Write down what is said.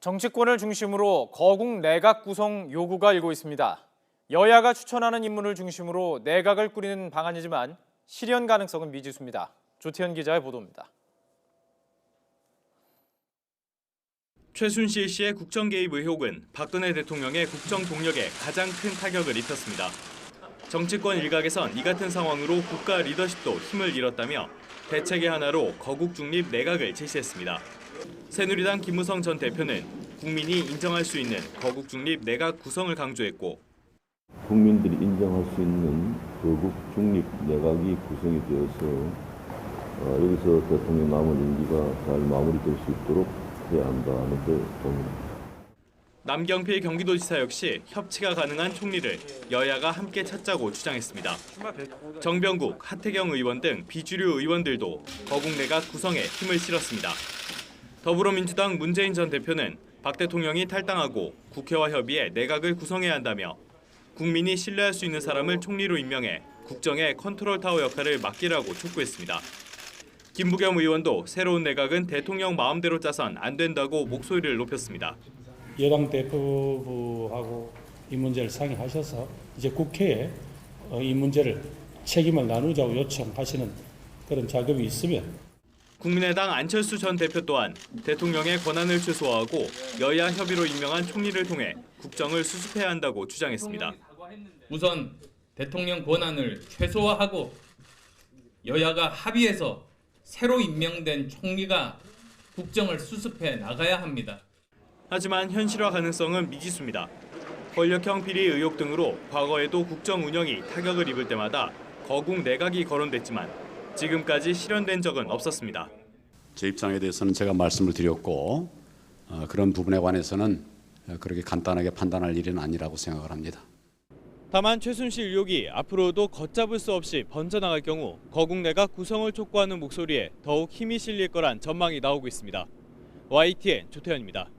정치권을 중심으로 거국 내각 구성 요구가 일고 있습니다. 여야가 추천하는 인물을 중심으로 내각을 꾸리는 방안이지만 실현 가능성은 미지수입니다. 조태현 기자의 보도입니다. 최순실 씨의 국정 개입 의혹은 박근혜 대통령의 국정 동력에 가장 큰 타격을 입혔습니다. 정치권 일각에선 이 같은 상황으로 국가 리더십도 힘을 잃었다며 대책의 하나로 거국 중립 내각을 제시했습니다. 새누리당 김무성 전 대표는 국민이 인정할 수 있는 거국 중립 내각 구성을 강조했고 국민들이 인정할 수 있는 거국 중립 내각이 구성이 되어서 어, 여기서 대통령 남은 임기가 잘 마무리될 수 있도록 해야 한다는 데 동의합니다. 남경필 경기도지사 역시 협치가 가능한 총리를 여야가 함께 찾자고 주장했습니다. 정병국, 하태경 의원 등 비주류 의원들도 거국 내각 구성에 힘을 실었습니다. 더불어민주당 문재인 전 대표는 박 대통령이 탈당하고 국회와 협의해 내각을 구성해야 한다며 국민이 신뢰할 수 있는 사람을 총리로 임명해 국정의 컨트롤 타워 역할을 맡기라고 촉구했습니다. 김부겸 의원도 새로운 내각은 대통령 마음대로 짜선 안 된다고 목소리를 높였습니다. 여당 대표부하고 이 문제를 상의하셔서 이제 국회에 어, 이 문제를 책임을 나누자고 요청하시는 그런 작업이 있으면 국민의당 안철수 전 대표 또한 대통령의 권한을 최소화하고 여야 협의로 임명한 총리를 통해 국정을 수습해야 한다고 주장했습니다. 우선 대통령 권한을 최소화하고 여야가 합의해서 새로 임명된 총리가 국정을 수습해 나가야 합니다. 하지만 현실화 가능성은 미지수입니다. 권력형 비리 의혹 등으로 과거에도 국정 운영이 타격을 입을 때마다 거국 내각이 거론됐지만 지금까지 실현된 적은 없었습니다. 제 입장에 대해서는 제가 말씀을 드렸고 어, 그런 부분에 관해서는 어, 그렇게 간단하게 판단할 일은 아니라고 생각을 합니다. 다만 최순실 의혹이 앞으로도 걷잡을 수 없이 번져나갈 경우 거국 내각 구성을 촉구하는 목소리에 더욱 힘이 실릴 거란 전망이 나오고 있습니다. YTN 조태현입니다.